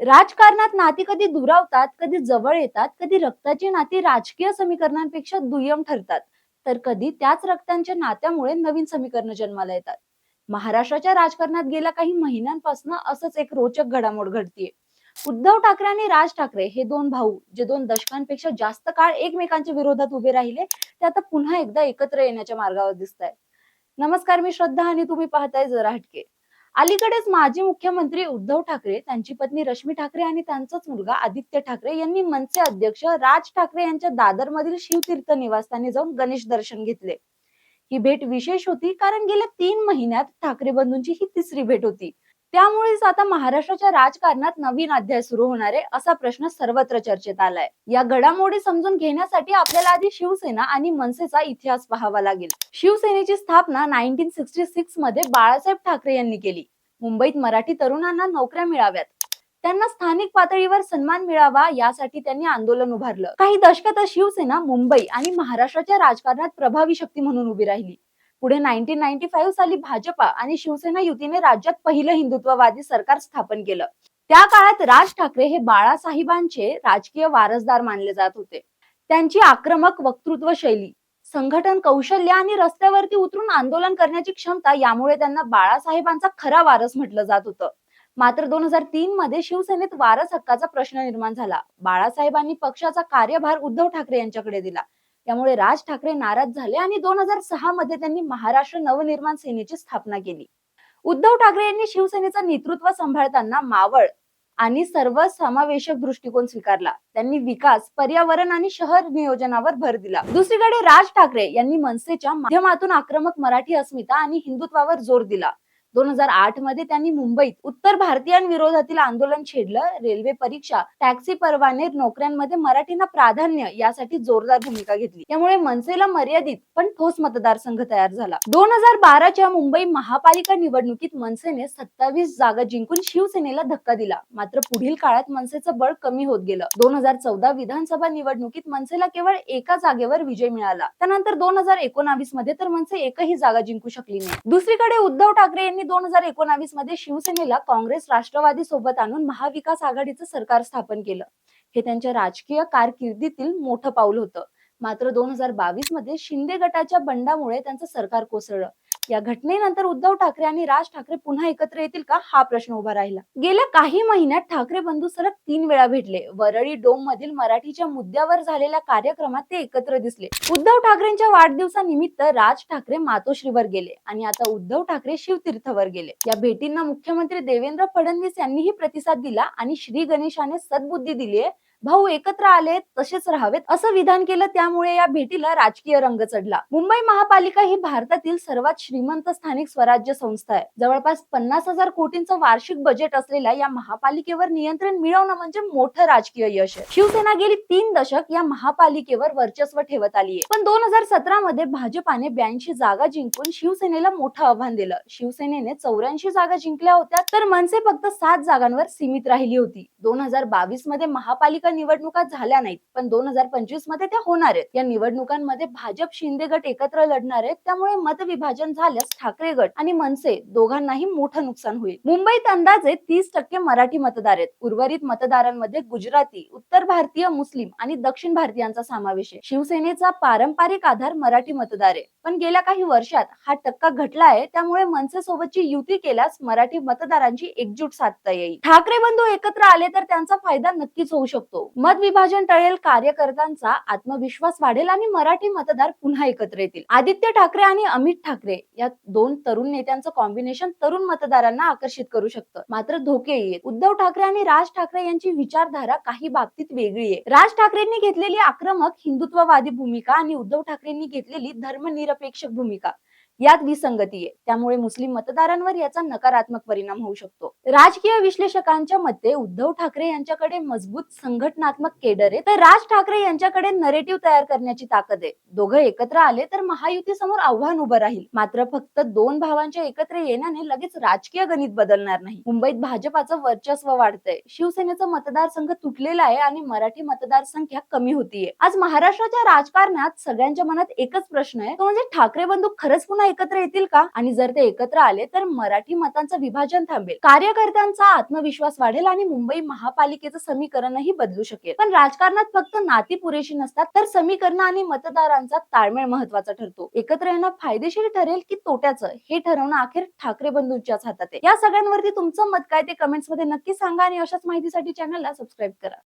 राजकारणात नाती कधी दुरावतात कधी जवळ येतात कधी रक्ताची नाती राजकीय समीकरणांपेक्षा दुय्यम ठरतात. तर कधी त्याच रक्तांच्या नात्यामुळे नवीन समीकरण जन्माला येतात. महाराष्ट्राच्या राजकारणात गेल्या काही महिन्यांपासून असंच एक रोचक घडामोड घडतीये. उद्धव ठाकरे आणि राज ठाकरे हे दोन भाऊ जे दोन दशकांपेक्षा जास्त काळ एकमेकांच्या विरोधात उभे राहिले ते आता पुन्हा एकदा एकत्र येण्याच्या मार्गावर दिसत नमस्कार मी श्रद्धा आणि तुम्ही पाहताय जरा हटके. अलीकडेच माजी मुख्यमंत्री उद्धव ठाकरे त्यांची पत्नी रश्मी ठाकरे आणि त्यांचाच मुलगा आदित्य ठाकरे यांनी मनसे अध्यक्ष राज ठाकरे यांच्या दादर मधील शिवतीर्थ निवासस्थानी जाऊन गणेश दर्शन घेतले. ही भेट विशेष होती कारण गेल्या तीन महिन्यात ठाकरे बंधूंची ही तिसरी भेट होती. त्यामुळेच आता महाराष्ट्राच्या राजकारणात नवीन अध्याय सुरू होणार आहे असा प्रश्न सर्वत्र चर्चेत आलाय. या घडामोडी समजून घेण्यासाठी आपल्याला आधी शिवसेना आणि मनसेचा इतिहास पाहावा लागेल. शिवसेनेची स्थापना नाईन्टीन सिक्स्टी सिक्समध्ये बाळासाहेब ठाकरे यांनी केली. मुंबईत मराठी तरुणांना नोकऱ्या मिळाव्यात. त्यांना स्थानिक पातळीवर सन्मान मिळावा यासाठी त्यांनी आंदोलन उभारलं. काही दशकात शिवसेना मुंबई आणि महाराष्ट्राच्या राजकारणात प्रभावी शक्ती म्हणून उभी राहिली. पुढे नाईन्टीन नाईन्टी फाईव्ह साली भाजपा आणि शिवसेना युतीने राज्यात पहिलं हिंदुत्ववादी सरकार स्थापन केलं. त्या काळात राज ठाकरे हे बाळासाहेबांचे राजकीय वारसदार मानले जात होते. त्यांची आक्रमक वक्तृत्व शैली संघटन कौशल्य आणि रस्त्यावरती उतरून आंदोलन करण्याची क्षमता यामुळे त्यांना बाळासाहेबांचा खरा वारस म्हटलं जात होतं. मात्र दोन हजार तीन मध्ये शिवसेनेत वारस हक्काचा प्रश्न निर्माण झाला. बाळासाहेबांनी पक्षाचा कार्यभार उद्धव ठाकरे यांच्याकडे दिला. त्यामुळे राज ठाकरे नाराज झाले आणि दोन हजार सहा मध्ये त्यांनी महाराष्ट्र नवनिर्माण सेनेची स्थापना केली. उद्धव ठाकरे यांनी शिवसेनेचं नेतृत्व सांभाळताना मावळ आणि सर्व समावेशक दृष्टिकोन स्वीकारला. त्यांनी विकास पर्यावरण आणि शहर नियोजनावर भर दिला. दुसरीकडे राज ठाकरे यांनी मनसेच्या माध्यमातून आक्रमक मराठी अस्मिता आणि हिंदुत्वावर जोर दिला. दोन हजार आठमध्ये त्यांनी मुंबईत उत्तर भारतीयांविरोधातील आंदोलन छेडलं. रेल्वे परीक्षा टॅक्सी परवाने नोकऱ्यांमध्ये मराठींना प्राधान्य यासाठी जोरदार भूमिका घेतली. त्यामुळे मनसेला मर्यादित पण ठोस मतदारसंघ तयार झाला. दोन हजार बाराच्या मुंबई महापालिका निवडणुकीत मनसेने सत्तावीस जागा जिंकून शिवसेनेला धक्का दिला. मात्र पुढील काळात मनसेचं बळ कमी होत गेलं. दोन हजार चौदा विधानसभा निवडणुकीत मनसेला केवळ एका जागेवर विजय मिळाला. त्यानंतर दोन हजार एकोणावीसमध्ये तर मनसे एकही जागा जिंकू शकली नाही. दुसरीकडे उद्धव ठाकरे यांनी दोन हजार एकोणावीसमध्ये शिवसेनेला काँग्रेस राष्ट्रवादी सोबत आणून महाविकास आघाडीचं सरकार स्थापन केलं. हे त्यांच्या राजकीय कारकिर्दीतील मोठं पाऊल होतं. मात्र दोन हजार बावीसमध्ये शिंदे गटाच्या बंडामुळे त्यांचं सरकार कोसळलं. या घटनेनंतर उद्धव ठाकरे आणि राज ठाकरे पुन्हा एकत्र येतील का? हा प्रश्न उभा राहिला. गेल्या काही महिन्यात ठाकरे बंधू सलग तीन वेळा भेटले. वरळी डोम मधील मराठीच्या मुद्द्यावर झालेल्या कार्यक्रमात ते एकत्र दिसले. उद्धव ठाकरेंच्या वाढदिवसानिमित्त राज ठाकरे मातोश्रीवर गेले आणि आता उद्धव ठाकरे शिवतीर्थवर गेले. या भेटींना मुख्यमंत्री देवेंद्र फडणवीस यांनीही प्रतिसाद दिला आणि श्री गणेशाने सद्बुद्धी दिली भाऊ एकत्र आले तसेच राहावेत असं विधान केलं त्यामुळे या भेटीला राजकीय रंग चढला. मुंबई महापालिका ही भारतातील सर्वात श्रीमंत स्थानिक स्वराज्य संस्था आहे. जवळपास पन्नास हजार कोटींचं वार्षिक बजेट असलेल्या या महापालिकेवर नियंत्रण मिळवणं म्हणजे मोठं राजकीय यश आहे. शिवसेना गेली तीन दशक या महापालिकेवर वर्चस्व ठेवत आली आहे पण दोन हजार सतरा मध्ये भाजपाने ब्याऐंशी जागा जिंकून शिवसेनेला मोठं आव्हान दिलं. शिवसेनेने चौऱ्याऐंशी जागा जिंकल्या होत्या तर मनसे फक्त सात जागांवर सीमित राहिली होती. दोन हजार बावीसमध्ये महापालिका निवडणुका झाल्या नाहीत पण दोन हजार पंचवीसमध्ये त्या होणार आहेत. या निवडणुकांमध्ये भाजप शिंदे गट एकत्र लढणार आहेत. त्यामुळे मतविभाजन झाल्यास ठाकरे गट आणि मनसे दोघांनाही मोठं नुकसान होईल. मुंबईत अंदाजे तीस टक्के मराठी मतदार आहेत. उर्वरित मतदारांमध्ये गुजराती उत्तर भारतीय मुस्लिम आणि दक्षिण भारतीयांचा समावेश आहे. शिवसेनेचा पारंपरिक आधार मराठी मतदार आहे. पण गेल्या काही वर्षात हा टक्का घटला आहे त्यामुळे मनसेसोबतची युती केल्यास मराठी मतदारांची एकजूट साधता येईल. ठाकरे बंधू एकत्र आले तर त्यांचा फायदा नक्कीच होऊ शकतो. मत विभाजन टळेल कार्यकर्त्यांचा आत्मविश्वास वाढेल आणि मराठी मतदार पुन्हा एकत्र येतील. आदित्य ठाकरे आणि अमित ठाकरे या दोन तरुण नेत्यांचं कॉम्बिनेशन तरुण मतदारांना आकर्षित करू शकतं. मात्र धोके आहेत उद्धव ठाकरे आणि राज ठाकरे यांची विचारधारा काही बाबतीत वेगळी आहे. राज ठाकरेंनी घेतलेली आक्रमक हिंदुत्ववादी भूमिका आणि उद्धव ठाकरेंनी घेतलेली धर्मनिर धर्मनिरपेक्ष भूमिका. यात विसंगती आहे. त्यामुळे मुस्लिम मतदारांवर याचा नकारात्मक परिणाम होऊ शकतो. राजकीय विश्लेषकांच्या मते उद्धव ठाकरे यांच्याकडे मजबूत संघटनात्मक केडर आहे. तर राज ठाकरे यांच्याकडे नरेटिव्ह तयार करण्याची ताकद आहे. दोघं एकत्र आले तर महायुती समोर आव्हान उभं राहील. मात्र फक्त दोन भावांच्या एकत्र येण्याने लगेच राजकीय गणित बदलणार नाही. मुंबईत भाजपाचं वर्चस्व वाढतंय. शिवसेनेचा मतदारसंघ तुटलेला आहे आणि मराठी मतदार संख्या कमी होतीये. आज महाराष्ट्राच्या राजकारणात सगळ्यांच्या मनात एकच प्रश्न आहे. तो म्हणजे ठाकरे बंधू खरंच पुन्हा पुन्हा एकत्र येतील का? आणि जर ते एकत्र आले तर मराठी मतांचं विभाजन थांबेल. कार्यकर्त्यांचा आत्मविश्वास वाढेल आणि मुंबई महापालिकेचं समीकरणही बदलू शकेल. पण राजकारणात फक्त नाती पुरेशी नसतात तर समीकरण आणि मतदारांचा ताळमेळ महत्त्वाचा ठरतो. एकत्र येणं फायदेशीर ठरेल की तोट्याचं? हे ठरवणं अखेर ठाकरे बंधूंच्याच हातात आहे. या सगळ्यांवरती तुमचं मत काय ते कमेंट्समध्ये नक्की सांगा आणि अशाच माहितीसाठी चॅनलला सबस्क्राईब करा.